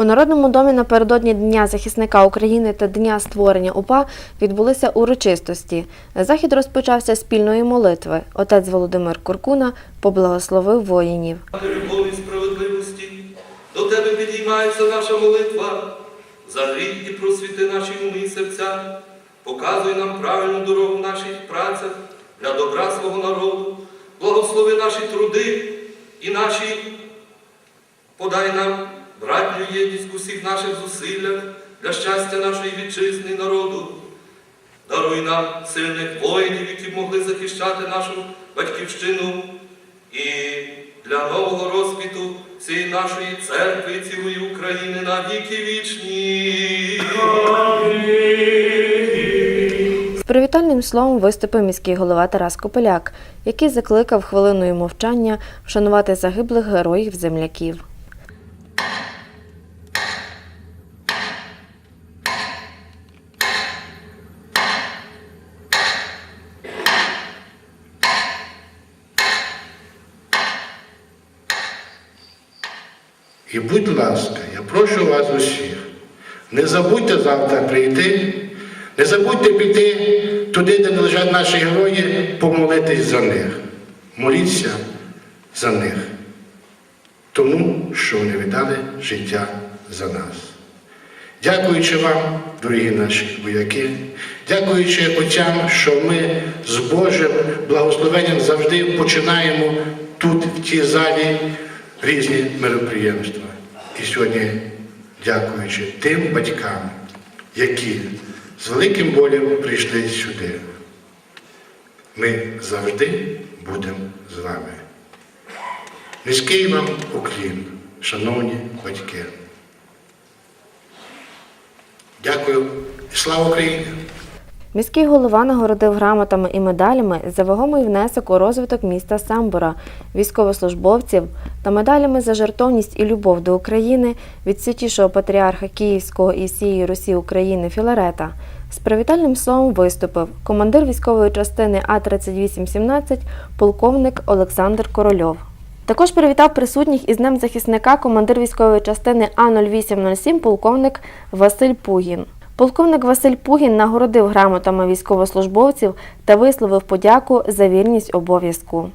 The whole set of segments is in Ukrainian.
У Народному домі напередодні Дня захисника України та Дня створення УПА відбулися урочистості. Захід розпочався спільної молитви. Отець Володимир Куркуна поблагословив воїнів. Любові справедливості, до тебе підіймається наша молитва, загрій і просвіти наші уми і серця, показуй нам правильну дорогу в наших працях для добра свого народу, благослови наші труди і наші, подай нам братню єдність у всіх наших зусиллях для щастя нашої вітчизни і народу. Даруй нам сильних воїнів, які могли захищати нашу батьківщину і для нового розквіту всієї нашої церкви і цілої України на віки вічні. З привітальним словом виступив міський голова Тарас Копеляк, який закликав хвилиною мовчання вшанувати загиблих героїв земляків. І будь ласка, я прошу вас усіх, не забудьте завтра прийти, не забудьте піти туди, де лежать наші герої, помолитись за них. Моліться за них, тому що вони віддали життя за нас. Дякуючи вам, дорогі наші вояки, дякуючи отцям, що ми з Божим благословенням завжди починаємо тут, в цій залі, різні мероприємства. І сьогодні, дякуючи тим батькам, які з великим болем прийшли сюди, ми завжди будемо з вами. Низький вам уклін, шановні батьки. Дякую і слава Україні! Міський голова нагородив грамотами і медалями за вагомий внесок у розвиток міста Самбора, військовослужбовців та медалями за жертовність і любов до України від святішого патріарха Київського і всієї Русі України Філарета. З привітальним словом виступив командир військової частини А3817 полковник Олександр Корольов. Також привітав присутніх із Днем захисника командир військової частини А0807 полковник Василь Пугін. Полковник Василь Пугін нагородив грамотами військовослужбовців та висловив подяку за вірність обов'язку.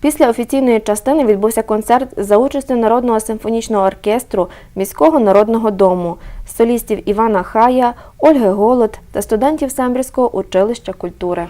Після офіційної частини відбувся концерт за участю Народного симфонічного оркестру міського народного дому, солістів Івана Хая, Ольги Голод та студентів Сембрівського училища культури.